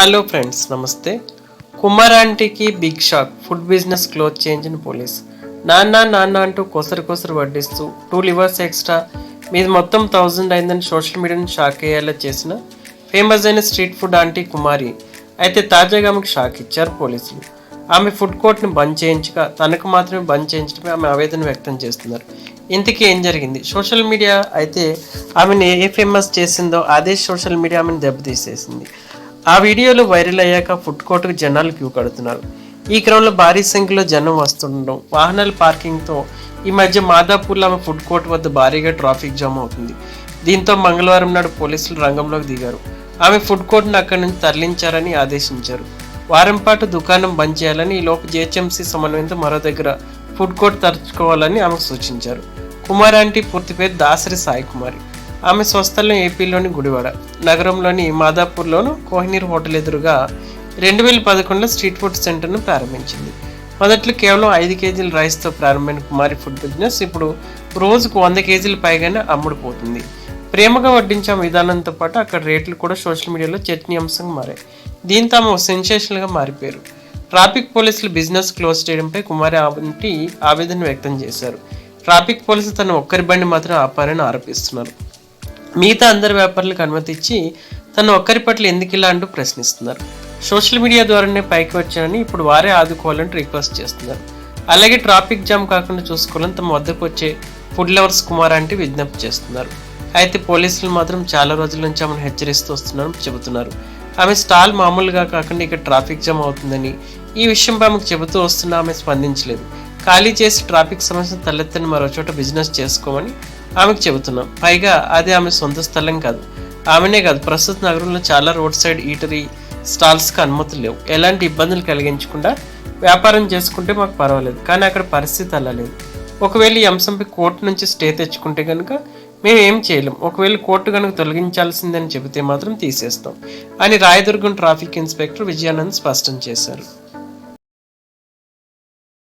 Hello friends నమస్తే. కుమార్ ఆంటీకి big shock food business close change police. నాన్న నాన్న అంటూ కొసరు కొసరు వడ్డిస్తూ టూ లివర్స్ ఎక్స్ట్రా మీది మొత్తం థౌజండ్ అయిందని సోషల్ మీడియాని షాక్ అయ్యేలా చేసిన ఫేమస్ అయిన స్ట్రీట్ ఫుడ్ ఆంటీ కుమారి. అయితే తాజాగా ఆమెకు షాక్ ఇచ్చారు పోలీసులు. ఆమె ఫుడ్ కోర్ట్ని బంద్ చేయించగా తనకు మాత్రమే బంద్ చేయించడమే ఆమె ఆవేదన వ్యక్తం చేస్తున్నారు. ఇంతకీ ఏం జరిగింది? సోషల్ మీడియా అయితే ఆమెను ఏ ఫేమస్ చేసిందో అదే సోషల్ మీడియా ఆమెను దెబ్బతీసేసింది. ఆ వీడియోలు వైరల్ అయ్యాక ఫుడ్ కోర్టుకు జనాలు క్యూ కడుతున్నారు. ఈ క్రమంలో భారీ సంఖ్యలో జనం వస్తుండడం వాహనాల పార్కింగ్తో ఈ మధ్య మాదాపూర్లో ఆమె ఫుడ్ కోర్ట్ వద్ద భారీగా ట్రాఫిక్ జామ్ అవుతుంది. దీంతో మంగళవారం నాడు పోలీసులు రంగంలోకి దిగారు. ఆమె ఫుడ్ కోర్ట్ను అక్కడి నుంచి తరలించారని ఆదేశించారు. వారం పాటు దుకాణం బంద్ చేయాలని ఈలోపు జిహెచ్ఎంసీ సమన్వయంతో మరో దగ్గర ఫుడ్ కోర్ట్ తరచుకోవాలని ఆమెకు సూచించారు. కుమార్ ఆంటీ పూర్తి పేరు దాసరి సాయి కుమారి ఆమె స్వస్థలం ఏపీలోని గుడివాడ నగరంలోని మాదాపూర్లోను కోహినీర్ హోటల్ ఎదురుగా రెండు వేల పదకొండులో స్ట్రీట్ ఫుడ్ సెంటర్ను ప్రారంభించింది. మొదట్లో కేవలం ఐదు కేజీల రైస్తో ప్రారంభమైన కుమారి ఫుడ్ బిజినెస్ ఇప్పుడు రోజుకు వంద కేజీల పైగానే అమ్ముడుపోతుంది. ప్రేమగా వడ్డించే విధానంతో పాటు అక్కడ రేట్లు కూడా సోషల్ మీడియాలో చర్చనీయాంశంగా మారాయి. దీంతో ఆమె సెన్సేషన్గా మారిపోయారు. ట్రాఫిక్ పోలీసులు బిజినెస్ క్లోజ్ చేయడంపై కుమారి ఆంటీ ఆవేదన వ్యక్తం చేశారు. ట్రాఫిక్ పోలీసులు తన ఒక్కరి బండి మాత్రం ఆపారని ఆరోపిస్తున్నారు. మిగతా అందరి వ్యాపారులకు అనుమతిచ్చి తను ఒక్కరి పట్ల ఎందుకు ఇలా అంటూ ప్రశ్నిస్తున్నారు. సోషల్ మీడియా ద్వారానే పైకి వచ్చానని ఇప్పుడు వారే ఆదుకోవాలని రిక్వెస్ట్ చేస్తున్నారు. అలాగే ట్రాఫిక్ జామ్ కాకుండా చూసుకోవాలని తమ వద్దకు వచ్చే ఫుడ్ లవర్స్ కుమార్ అంటే విజ్ఞప్తి చేస్తున్నారు. అయితే పోలీసులు మాత్రం చాలా రోజుల నుంచి ఆమెను హెచ్చరిస్తూ వస్తున్నారని చెబుతున్నారు. ఆమె స్టాల్ మామూలుగా కాకుండా ఇక్కడ ట్రాఫిక్ జామ్ అవుతుందని ఈ విషయంపై ఆమెకు చెబుతూ వస్తున్నా ఆమె స్పందించలేదు. ఖాళీ చేసి ట్రాఫిక్ సమస్యను తలెత్తని మరో చోట బిజినెస్ చేసుకోమని ఆమెకు చెబుతున్నాం. పైగా అది ఆమె సొంత స్థలం కాదు. ఆమెనే కాదు ప్రస్తుత నగరంలో చాలా రోడ్ సైడ్ ఈటరీ స్టాల్స్కి అనుమతులు లేవు. ఎలాంటి ఇబ్బందులు కలిగించకుండా వ్యాపారం చేసుకుంటే మాకు పర్వాలేదు. కానీ అక్కడ పరిస్థితి అలా లేదు. ఒకవేళ ఈ అంశంపై కోర్టు నుంచి స్టే తెచ్చుకుంటే కనుక మేము ఏం చేయలేం. ఒకవేళ కోర్టు కనుక తొలగించాల్సిందని చెబితే మాత్రం తీసేస్తాం అని రాయదుర్గం ట్రాఫిక్ ఇన్స్పెక్టర్ విజయానంద్ స్పష్టం చేశారు.